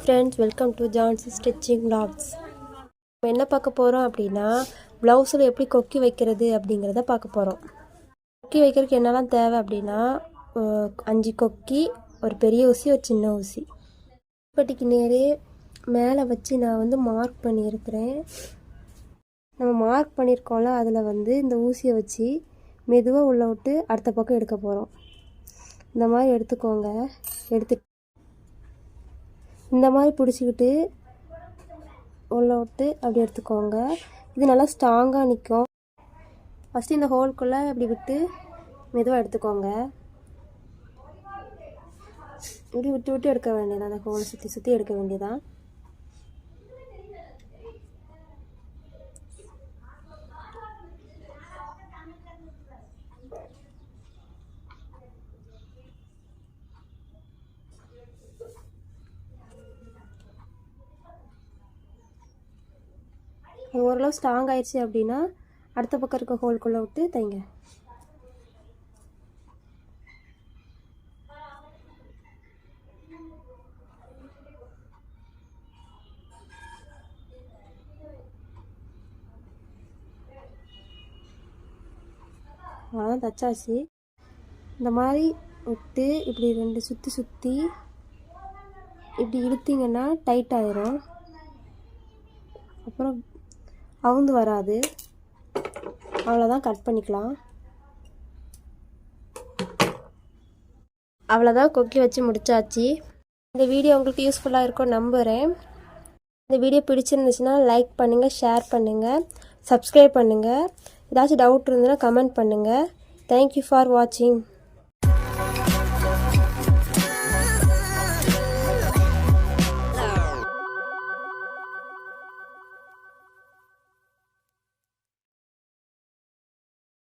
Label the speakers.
Speaker 1: Friends welcome to Jansi stitching logs நம்ம என்ன பார்க்க போகிறோம் அப்படின்னா ப்ளவுஸில் எப்படி கொக்கி வைக்கிறது அப்படிங்கிறத பார்க்க போகிறோம் கொக்கி வைக்கிறதுக்கு என்னெல்லாம் தேவை அப்படின்னா அஞ்சு கொக்கி ஒரு பெரிய ஊசி ஒரு சின்ன ஊசி. பட்டிக்கு நேரே மேலே வச்சு நான் வந்து மார்க் பண்ணியிருக்கிறேன். நம்ம மார்க் பண்ணியிருக்கோம்ல அதில் வந்து இந்த ஊசியை வச்சு மெதுவாக உள்ள விட்டு அடுத்த பக்கம் எடுக்க போகிறோம் இந்த மாதிரி எடுத்துக்கோங்க. எடுத்துட்டு இந்த மாதிரி பிடிச்சிக்கிட்டு உள்ள விட்டு அப்படி எடுத்துக்கோங்க. இது நல்லா ஸ்ட்ராங்காக நிற்கும் ஃபஸ்ட்டு இந்த ஹோல்குள்ளே இப்படி விட்டு மெதுவாக எடுத்துக்கோங்க. இப்படி விட்டு விட்டு எடுக்க வேண்டியதான் அந்த ஹோல் சுற்றி சுற்றி எடுக்க வேண்டியதான் ஓரளவு ஸ்ட்ராங் ஆயிடுச்சு அப்படின்னா அடுத்த பக்கம் இருக்க ஹோல்குள்ளே விட்டு தைங்க அதான் தச்சாச்சு இந்த மாதிரி விட்டு இப்படி ரெண்டு சுற்றி சுற்றி இப்படி இழுத்திங்கன்னா டைட் ஆயிரும். அப்புறம் அவுந்து வராது. அவ்வளோதான் கட் பண்ணிக்கலாம். அவ்வளோதான் கொக்கி வச்சு முடிச்சாச்சு. இந்த வீடியோ உங்களுக்கு யூஸ்ஃபுல்லாக இருக்கும் நம்புகிறேன் இந்த வீடியோ பிடிச்சிருந்துச்சுன்னா லைக் பண்ணுங்கள் ஷேர் பண்ணுங்கள் சப்ஸ்கிரைப் பண்ணுங்கள் ஏதாச்சும் டவுட் இருந்ததுன்னா கமெண்ட் பண்ணுங்கள் தேங்க்யூ ஃபார் வாட்சிங்